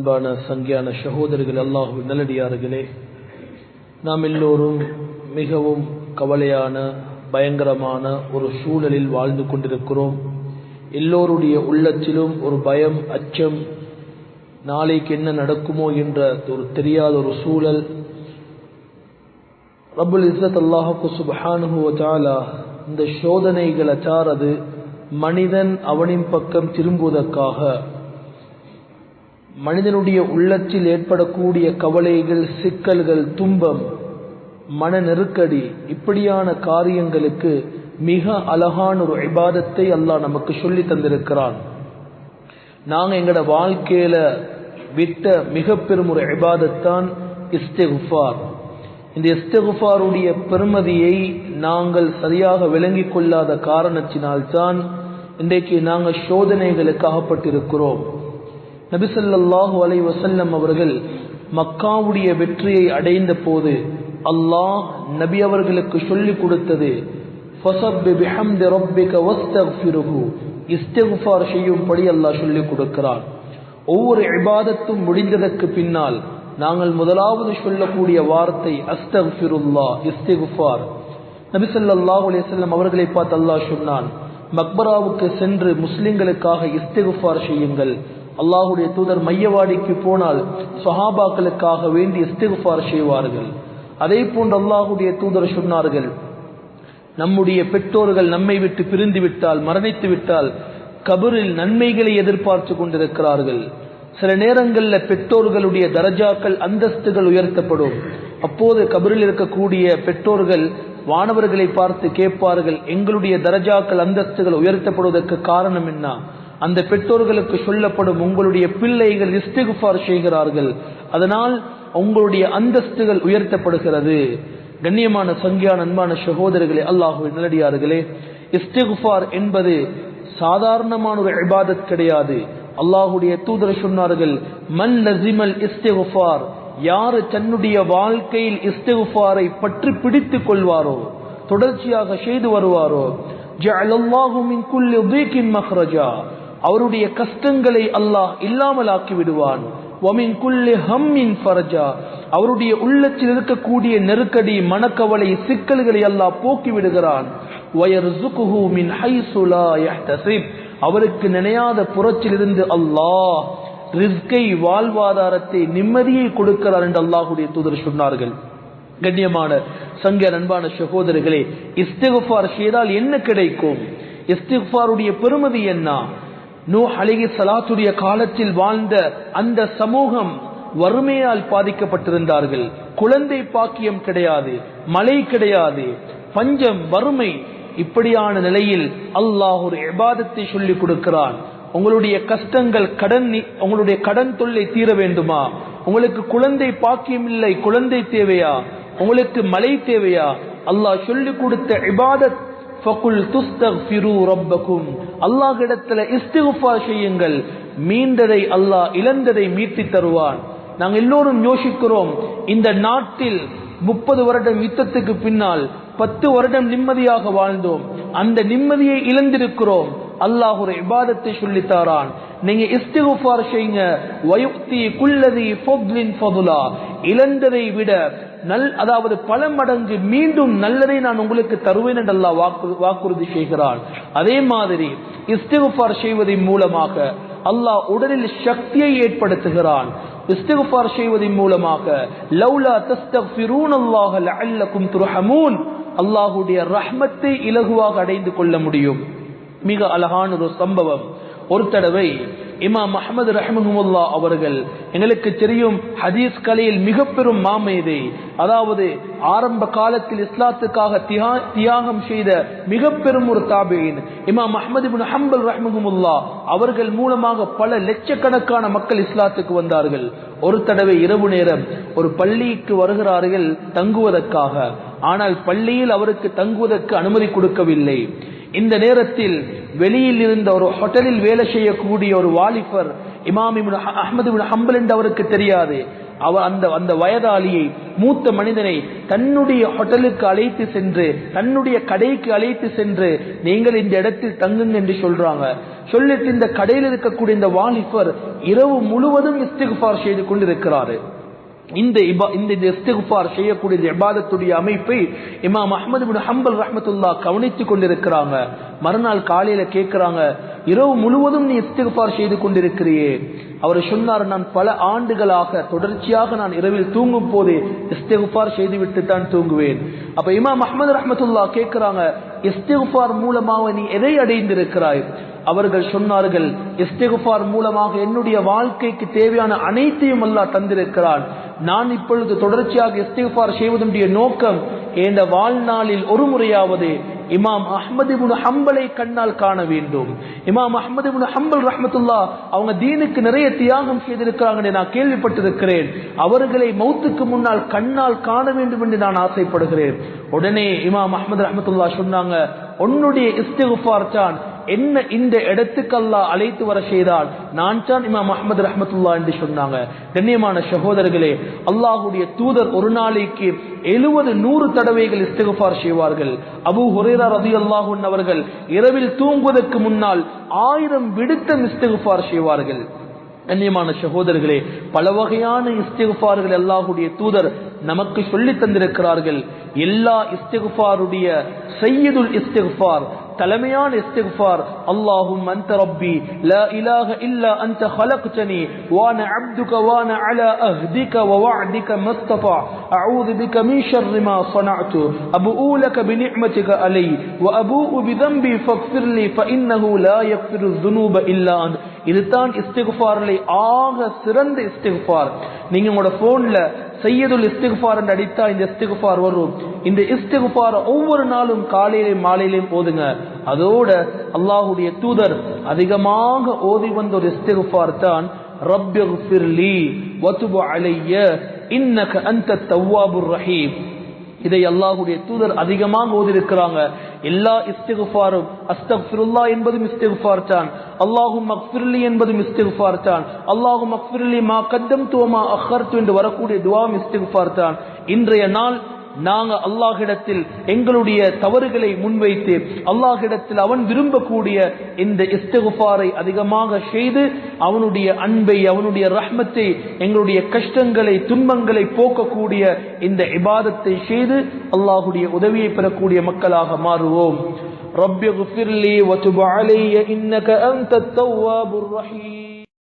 அன்பான சங்கியான சகோதரர்கள் அல்லாஹு நல்லடியார்களே நாம் எல்லோரும் மிகவும் கவலையான பயங்கரமான ஒரு சூழலில் வாழ்ந்து கொண்டிருக்கிறோம். எல்லோருடைய உள்ளத்திலும் ஒரு பயம் அச்சம் நாளைக்கு என்ன நடக்குமோ என்ற ஒரு தெரியாத ஒரு சூழல். ரபுல் இஸ்ஸத் அல்லாஹுக்கு சுபஹானுஹு இந்த சோதனைகளை சாரது மனிதன் அவனின் பக்கம் திரும்புவதற்காக மனிதனுடைய உள்ளத்தில் ஏற்படக்கூடிய கவலைகள் சிக்கல்கள் துன்பம் மன நெருக்கடி இப்படியான காரியங்களுக்கு மிக அழகான ஒரு இபாதத்தை அல்லாஹ் நமக்கு சொல்லி தந்திருக்கிறான். நாங்க எங்களோட வாழ்க்கையில விட்ட மிக பெரும் ஒரு இபாதத்தான் இஸ்தெகுஃபார். இந்த இஸ்தெகுஃபாருடைய பெருமதியை நாங்கள் சரியாக விளங்கிக் கொள்ளாத காரணத்தினால்தான் இன்றைக்கு நாங்கள் சோதனைகளுக்கு அகப்பட்டிருக்கிறோம். நபிசல்லாஹு அலை வசல்லம் அவர்கள் மக்காவுடைய வெற்றியை அடைந்த போது அல்லாஹ் நபி அவர்களுக்கு சொல்லிக் கொடுத்தது செய்யும்படி அல்லாஹ் சொல்லிக் கொடுக்கிறார் ஒவ்வொரு இபாதத்தும் முடிந்ததற்கு பின்னால் நாங்கள் முதலாவது சொல்லக்கூடிய வார்த்தை அஸ்தகுல்லா இஸ்தகுஃபார். நபிசல்லாஹு அவர்களை பார்த்து அல்லாஹ் சொன்னான் மக்பராவுக்கு சென்று முஸ்லிம்களுக்காக இஸ்தகுஃபார் செய்யுங்கள். அல்லாஹுடைய தூதர் மையவாடிக்கு போனால் சஹாபாக்களுக்காக வேண்டி இஸ்திகுஃபார் செய்வார்கள். அதே போன்று அல்லாஹுடைய தூதர் சொன்னார்கள் நம்முடைய பெற்றோர்கள் நம்மை விட்டு பிரிந்து விட்டால் மரணித்து விட்டால் கபரில் நன்மைகளை எதிர்பார்த்து கொண்டிருக்கிறார்கள். சில நேரங்களில் பெற்றோர்களுடைய தரஜாக்கள் அந்தஸ்துகள் உயர்த்தப்படும். அப்போது கபரில் இருக்கக்கூடிய பெற்றோர்கள் வானவர்களை பார்த்து கேட்பார்கள் எங்களுடைய தரஜாக்கள் அந்தஸ்துகள் உயர்த்தப்படுவதற்கு காரணம் என்ன? அந்த பெற்றோர்களுக்கு சொல்லப்படும் உங்களுடைய பிள்ளைகள் இஸ்திகுஃபார் செய்கிறார்கள். அதனால் உங்களுடைய அந்தஸ்துகள் உயர்த்தப்படுகிறது. கண்ணியமான சங்கியான அன்பான சகோதரர்களே அல்லாஹு நிலடியார்களே இஸ்திகுஃபார் என்பது சாதாரணமான ஒரு இபாதத் கிடையாது. அல்லாஹுடைய தூதர் சொன்னார்கள் மன் லசிமல் இஸ்திகுஃபார்? யாரு தன்னுடைய வாழ்க்கையில் இஸ்திகுஃபாரை பற்றி பிடித்துக் கொள்வாரோ? தொடர்ச்சியாக செய்து வருவாரோ? ஜஅலல்லாஹு மின் குல்லி மஹ்ரஜா. அவருடைய கஷ்டங்களை அல்லாஹ் இல்லாமல் ஆக்கி விடுவான். ஒமின் குல்லி ஹம்மின் ஃபரஜா. அவருடைய உள்ளத்தில் இருக்கக்கூடிய நெருக்கடி மனக்கவலை சிக்கல்களை அல்லாஹ் போக்கி விடுகிறான். அவருக்கு நினையாத புறத்திலிருந்து அல்லாஹ் ரிஸ்கை வாழ்வாதாரத்தை நிம்மதியை கொடுக்கிறார் என்று அல்லாஹுடைய தூதர் சொன்னார்கள். கண்ணியமான சங்க அன்பான சகோதரர்களே இஸ்திகுஃபார் செய்தால் என்ன கிடைக்கும்? இஸ்திகுஃபாருடைய பெருமதி என்ன? நூ அலிகி சலாத்துடைய காலத்தில் வாழ்ந்த அந்த சமூகம் வறுமையால் பாதிக்கப்பட்டிருந்தார்கள். குழந்தை பாக்கியம் கிடையாது மழை கிடையாது பஞ்சம் வறுமை இப்படியான நிலையில் அல்லாஹ் ஒரு எபாதத்தை சொல்லிக் கொடுக்கிறான். உங்களுடைய கஷ்டங்கள் கடன் உங்களுடைய கடன் தொல்லை தீர வேண்டுமா? உங்களுக்கு குழந்தை பாக்கியம் இல்லை குழந்தை தேவையா? உங்களுக்கு மழை தேவையா? அல்லாஹ் சொல்லிக் கொடுத்த இபாதத் ஃபகுல் துஸ்தக்ஃபிரு செய்யுங்கள். மீண்டதை அல்லாஹ் இழந்ததை மீட்டி தருவான். நாங்கள் எல்லோரும் யோசிக்கிறோம் இந்த நாட்டில் முப்பது வருடம் யுத்தத்துக்கு பின்னால் பத்து வருடம் நிம்மதியாக வாழ்ந்தோம். அந்த நிம்மதியை இழந்திருக்கிறோம். அல்லாஹ் ஒரு இபாதத்தை சொல்லித்தாரான் நீங்க இஸ்திகுஃபார் செய்யுங்க. வயுக்தி குல்லதி இழந்ததை விட நல் அதாவது பல மடங்கு மீண்டும் நல்லதை நான் உங்களுக்கு தருவேன் என்று அல்லாஹ் வாக்குறுதி செய்கிறான். அதே மாதிரி இஸ்திகுபார் செய்வதன் மூலமாக அல்லாஹ் உடலில் சக்தியை ஏற்படுத்துகிறான். இஸ்திகுபார் செய்வதன் மூலமாக லவ்லா தஸ்தக்ஃபிரூன் அல்லாஹ் லஅல்லக்கும் துர்ஹமூன். அல்லாஹ்வுடைய ரஹ்மத்தை இலகுவாக அடைந்து கொள்ள முடியும். மிக அழகான ஒரு சம்பவம். ஒரு தடவை இமாம் அஹமது ரஹமஹமுல்லா அவர்கள் எங்களுக்கு தெரியும் ஹதீஸ் கலையில் மிக பெரும் மாமேதை அதாவது ஆரம்ப காலத்தில் இஸ்லாத்துக்காக தியாகம் செய்த மிக பெரும் ஒரு தாபேன் இமாம் அஹமது பின் ஹம்பல் ரஹமஹமுல்லா அவர்கள் மூலமாக பல லட்சக்கணக்கான மக்கள் இஸ்லாத்துக்கு வந்தார்கள். ஒரு தடவை இரவு நேரம் ஒரு பள்ளிக்கு வருகிறார்கள் தங்குவதற்காக. ஆனால் பள்ளியில் அவருக்கு தங்குவதற்கு அனுமதி கொடுக்கவில்லை. இந்த நேரத்தில் வெளியில் இருந்த ஒரு ஹோட்டலில் வேலை செய்யக்கூடிய ஒரு வாலிபர் இமாமி அஹமது ஹம்பல் என்று அவருக்கு தெரியாது. அவர் அந்த அந்த வயதாளியை மூத்த மனிதனை தன்னுடைய ஹோட்டலுக்கு அழைத்து சென்று தன்னுடைய கடைக்கு அழைத்து சென்று நீங்கள் இந்த இடத்தில் தங்குங்க என்று சொல்றாங்க. சொல்லிட்டு இந்த கடையில் இருக்கக்கூடிய இந்த வாலிபர் இரவு முழுவதும் இஸ்திகுஃபார் செய்து கொண்டிருக்கிறாரு. இந்த இபா- இந்த இஸ்திகுபார் செய்யக்கூடிய இபாதத்துடைய அமைப்பை இமாம் அஹமது பின் ஹம்பல் ரஹமத்துல்லா கவனித்துக் கொண்டிருக்கிறாங்க. மறுநாள் காலையில கேட்கிறாங்க இரவு முழுவதும் நீ இஸ்திகுபார் செய்து கொண்டிருக்கிறியே. அவர் சொன்னார் நான் பல ஆண்டுகளாக தொடர்ச்சியாக நான் இரவில் தூங்கும் போதே செய்து செய்துவிட்டு தான் தூங்குவேன். அப்ப இமாம் அஹமது ரஹமத்துல்லா கேட்கிறாங்க இஸ்திகுபார் மூலமாக நீ எதை அடைந்திருக்கிறாய்? அவர்கள் சொன்னார்கள் இஸ்திகுபார் மூலமாக என்னுடைய வாழ்க்கைக்கு தேவையான அனைத்தையும் அல்லா தந்திருக்கிறான். நான் இப்பொழுது தொடர்ச்சியாக இஸ்திஃபார் செய்வதனுடைய நோக்கம் என்ற வாழ்நாளில் ஒரு முறையாவது இமாம் அஹமது ஹம்பலை கண்ணால் காண வேண்டும். இமாம் அஹமது ஹம்பல் ரஹமத்துல்லா அவங்க தீனுக்கு நிறைய தியாகம் செய்திருக்கிறாங்க நான் கேள்விப்பட்டிருக்கிறேன். அவர்களை மௌத்துக்கு முன்னால் கண்ணால் காண வேண்டும் என்று நான் ஆசைப்படுகிறேன். உடனே இமாம் அஹ்மது ரஹமத்துல்லா சொன்னாங்க உன்னுடைய இஸ்திஃபார் தான் என்ன இந்த இடத்துக்கு அல்லாஹ் அழைத்து வர செய்தால்? நான் தான் இமாம் அஹமது ரஹமத்துல்லா என்று சொன்னாங்க. கண்ணியமான சகோதரர்களே அல்லாஹுடைய தூதர் ஒரு நாளைக்கு எழுபது நூறு தடவைகள் இஸ்தகுபார் செய்வார்கள். அபு ஹுரேரா ரதியல்லாஹு அவர்கள் இரவில் தூங்குவதற்கு முன்னால் ஆயிரம் விடுத்த இஸ்திகுஃபார் செய்வார்கள். கண்ணியமான சகோதரர்களே பல வகையான இஸ்திகுஃபார்கள் அல்லாஹுடைய தூதர் நமக்கு சொல்லி தந்திருக்கிறார்கள். எல்லா இஸ்திகுஃபாருடைய செய்யதுல் இஸ்திகுஃபார் தலைமையான இஸ்திகுஃபார் அல்லாஹும் அன்த ரப்பி லா இலாஹ இல்லா அன்த خلقتني وانا عبدك وانا على عهدك ووعدك ما استطاع اعوذ بك من شر ما صنعت ابوء لك بنعمتك علي وابوء بذنبي فاغفر لي فانه لا يغفر الذنوب الا انت இதுதான் இஸ்திகுஃபாரிலே ஆக சிறந்த இஸ்திகுஃபார். நீங்க உங்களோட போன்ல சையதுல் இஸ்திகுஃபார் என்று அடித்தா இந்த இஸ்திகுஃபார் வரும். இந்த இஸ்திகுஃபார் ஒவ்வொரு நாளும் காலையிலும் மாலையிலும் ஓதுங்க. அதோட அல்லாஹுடைய தூதர் அதிகமாக ஓதி வந்த ஒரு இஸ்திகுஃபார் தான் ரப்பியஃபிர்லி வதுபு அலைய இன்னக அந்த தவ்வாபுர் ரஹீம். இதை அல்லாஹுடைய தூதர் அதிகமாக ஓதிருக்கிறாங்க எல்லா இஸ்திகுஃபாரும் அஸ்தக்ஃபிருல்லா என்பதும் இஸ்திகுஃபார் தான் அல்லாஹும் மக்ஃபிர்லி என்பதும் இஸ்திகுஃபார் தான் அல்லாஹும் மக்ஃபிர்லி மா கத்தம் துவமா அஹர்த்து என்று வரக்கூடிய துவாம் இஸ்திகுஃபார் தான் இன்றைய நாள் நாங்க அல்லாஹிடத்தில் எங்களுடைய தவறுகளை முன்வைத்து அல்லாஹிடத்தில் அவன் விரும்பக்கூடிய இந்த இஸ்திகுஃபாரை அதிகமாக செய்து அவனுடைய அன்பை அவனுடைய ரஹ்மத்தை எங்களுடைய கஷ்டங்களை துன்பங்களை போக்கக்கூடிய இந்த இபாதத்தை செய்து அல்லாஹுடைய உதவியை பெறக்கூடிய மக்களாக மாறுவோம் رب اغفر لي وتب علي إنك أنت التواب الرحيم